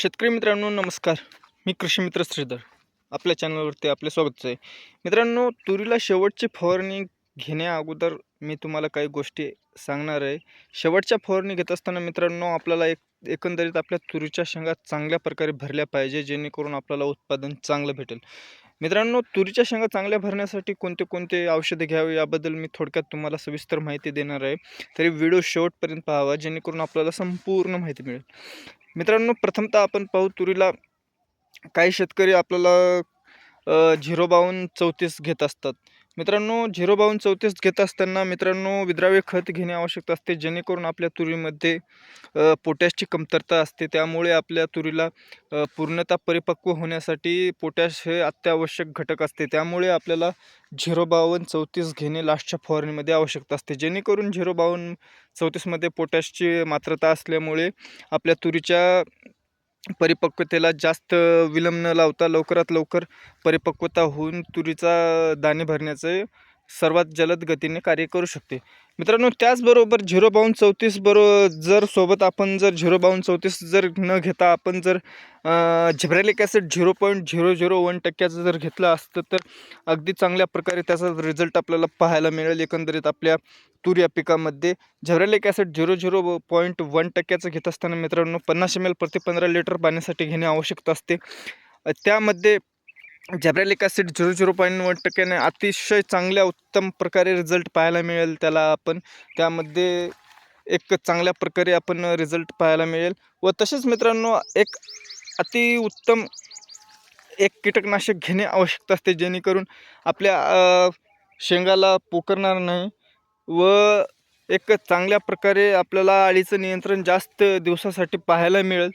शेतकरी मित्रांनो नमस्कार. मी कृषी मित्र श्रीधर. आपल्या चॅनलवरती आपले स्वागतच आहे. मित्रांनो तुरीला शेवटची फवारणी घेण्या अगोदर मी तुम्हाला काही गोष्टी सांगणार आहे. शेवटच्या फवारणी घेत असताना मित्रांनो आपल्याला एक एकंदरीत आपल्या तुरीच्या शेंगा चांगल्या प्रकारे भरल्या पाहिजे जेणेकरून आपल्याला उत्पादन चांगलं भेटेल. मित्रांनो तुरीच्या शेंगा चांगल्या भरण्यासाठी कोणते कोणते औषधे घ्यावे याबद्दल मी थोडक्यात तुम्हाला सविस्तर माहिती देणार आहे. तरी व्हिडिओ शेवटपर्यंत पाहावा जेणेकरून आपल्याला संपूर्ण माहिती मिळेल. मित्रांनो प्रथमतः आपण पाहू तुरीला काही शेतकरी आपल्याला झिरो बावन्न चौतीस घेत असतात. मित्रांनो झिरो बावन्न चौतीस घेत असताना मित्रांनो विद्राव्य खत घेणे आवश्यक असते. जेणेकरून आपल्या तुरीमध्ये पोटॅशची कमतरता असते. त्यामुळे आपल्या तुरीला पूर्णता पूर्णतः परिपक्व होण्यासाठी पोटॅश हे अत्यावश्यक घटक असते. त्यामुळे आपल्याला झिरो बावन्न चौतीस घेणे लास्टच्या फवारणीमध्ये आवश्यकता असते. जेणेकरून झिरो बावन्न चौतीसमध्ये पोटॅशची मात्रता असल्यामुळे आपल्या तुरीच्या परिपक्वतेला जास्त विलंब न लावता लवकरात लवकर परिपक्वता होऊन तुरीचा दाणे भरण्याचे सर्वात जलद गतीने कार्य करू शकते. मित्रांनो त्याचबरोबर झिरो बावन्न चौतीस बरो जर सोबत आपण जर झिरो बावन्न चौतीस जर न घेता आपण जर gibberellic acid zero point zero zero one टक्क्याचं जर घेतलं असतं तर अगदी चांगल्या प्रकारे त्याचा रिझल्ट आपल्याला पाहायला मिळेल एकंदरीत आपल्या तूर या पिकामध्ये. Gibberellic acid zero zero point one टक्क्याचं घेत असताना मित्रांनो पन्नास एम एल प्रति पंधरा लिटर पाण्यासाठी घेणे आवश्यकता असते. त्यामध्ये gibberellic acid zero zero point one टक्क्याने अतिशय चांगल्या उत्तम प्रकारे रिझल्ट पाहायला मिळेल त्याला आपण. त्यामध्ये एक चांगल्या प्रकारे आपण रिझल्ट पाहायला मिळेल. व तसेच मित्रांनो एक अति उत्तम एक कीटकनाशक घेणे आवश्यक असते जेणेकरून आपल्या शेंगाला पोकरणार नाही. व एक चांगल्या प्रकारे आपल्याला अळीचं नियंत्रण जास्त दिवसासाठी पाहायला मिळेल.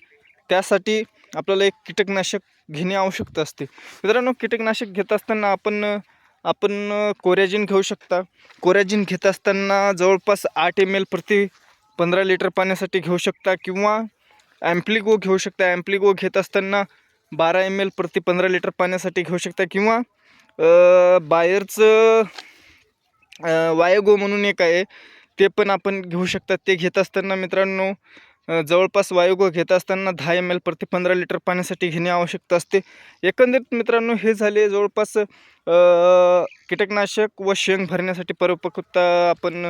त्यासाठी आपल्याला एक कीटकनाशक घेणे आवश्यकता असते. मित्रांनो कीटकनाशक घेत असताना आपण आपण कोरॅजिन घेऊ शकता. कोरॅजिन घेत असताना जवळपास आठ एम एल प्रति पंधरा लिटर पाण्यासाठी घेऊ शकता किंवा ॲम्प्लिगो घेऊ शकता. ॲम्प्लिगो घेत असताना बारा एम एल प्रति पंधरा लिटर पाण्यासाठी घेऊ शकता किंवा बाहेरचं वायगो म्हणून एक आहे ते पण आपण घेऊ शकता. ते घेत असताना मित्रांनो जवळपास वायुगो घेत असताना दहा एम एल प्रति पंधरा लिटर पाण्यासाठी घेणे आवश्यक असते. एकंदरीत मित्रांनो हे झाले जवळपास कीटकनाशक व शेंग भरण्यासाठी परिपक्वता आपण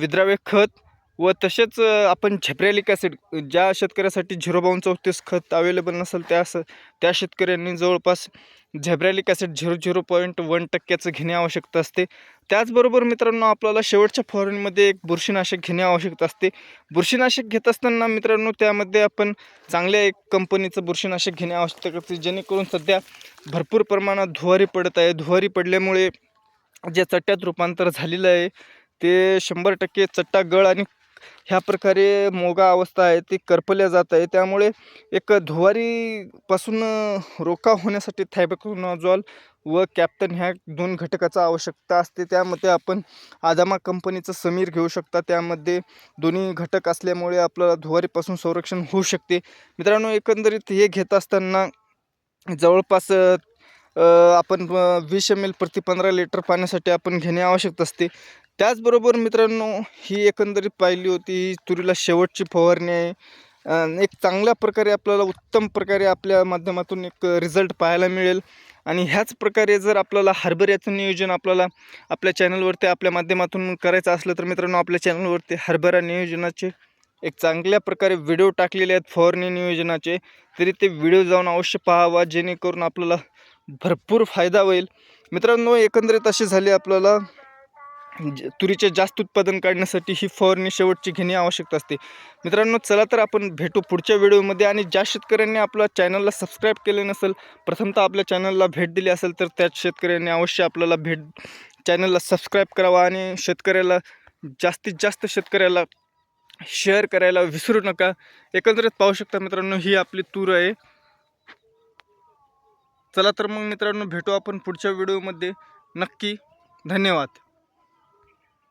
विद्राव्य खत. व तसेच आपण झेब्रॅलिक ॲसिड ज्या शेतकऱ्यासाठी झिरो बावन चौतीस खत अवेलेबल नसेल त्या स त्या शेतकऱ्यांनी जवळपास gibberellic acid zero zero point one टक्क्याचं घेणे आवश्यकता असते. त्याचबरोबर मित्रांनो आपल्याला शेवटच्या फवारणीमध्ये एक बुरशीनाशक घेणे आवश्यकता असते. बुरशीनाशक घेत असताना मित्रांनो त्यामध्ये आपण चांगल्या एक कंपनीचं बुरशीनाशक घेणे आवश्यक असते. जेणेकरून सध्या भरपूर प्रमाणात धुवारी पडत आहे. धुवारी पडल्यामुळे जे चट्ट्यात रूपांतर झालेलं आहे ते शंभर टक्के चट्टा गळ आणि ह्या प्रकारे मोगा अवस्था आहे ती करपल्या जात आहे. त्यामुळे एक धुवारीपासून रोका होण्यासाठी थायबेकोनॉझॉल व कॅप्टन ह्या दोन घटकाचा आवश्यकता असते. त्यामध्ये आपण आदामा कंपनीचं समीर घेऊ शकता. त्यामध्ये दोन्ही घटक असल्यामुळे आपल्याला धुवारीपासून संरक्षण होऊ शकते. मित्रांनो एकंदरीत हे घेत असताना जवळपास आपण वीस एम एल प्रति पंधरा लिटर पाण्यासाठी आपण घेणे आवश्यक असते. त्याचबरोबर मित्रांनो ही एकंदरीत पाहिली होती ही तुरीला शेवटची फवारणी आहे. एक चांगल्या प्रकारे आपल्याला उत्तम प्रकारे आपल्या माध्यमातून एक रिझल्ट पाहायला मिळेल. आणि ह्याच प्रकारे जर आपल्याला हरभऱ्याचं नियोजन आपल्याला आपल्या चॅनलवरती आपल्या माध्यमातून करायचं असलं तर मित्रांनो आपल्या चॅनलवरती हरभरा नियोजनाचे एक चांगल्या प्रकारे व्हिडिओ टाकलेले आहेत फवारणी नियोजनाचे. तरी ते व्हिडिओ जाऊन अवश्य पाहावा जेणेकरून आपल्याला भरपूर फायदा होईल. मित्रांनो एकंदरीत असे झाले आपल्याला तुरीचे जास्त उत्पादन काढण्यासाठी ही फवारणी शेवटची घेणे आवश्यक असते. मित्रांनो चला तर आपण भेटू पुढच्या व्हिडिओमध्ये आणि ज्या शेतकऱ्यांनी आपल्या चॅनलला सबस्क्राईब केले नसेल प्रथमतः आपल्या चॅनलला भेट दिली असेल तर त्याच शेतकऱ्यांनी अवश्य आपल्याला भेट चॅनलला सबस्क्राईब करावा आणि शेतकऱ्याला जास्तीत जास्त शेतकऱ्याला शेअर करायला विसरू नका. एकंदरीत पाहू शकता मित्रांनो ही आपली तूर आहे. चला तर मग मित्रांनो भेटू आपण पुढच्या व्हिडिओमध्ये. नक्की धन्यवाद.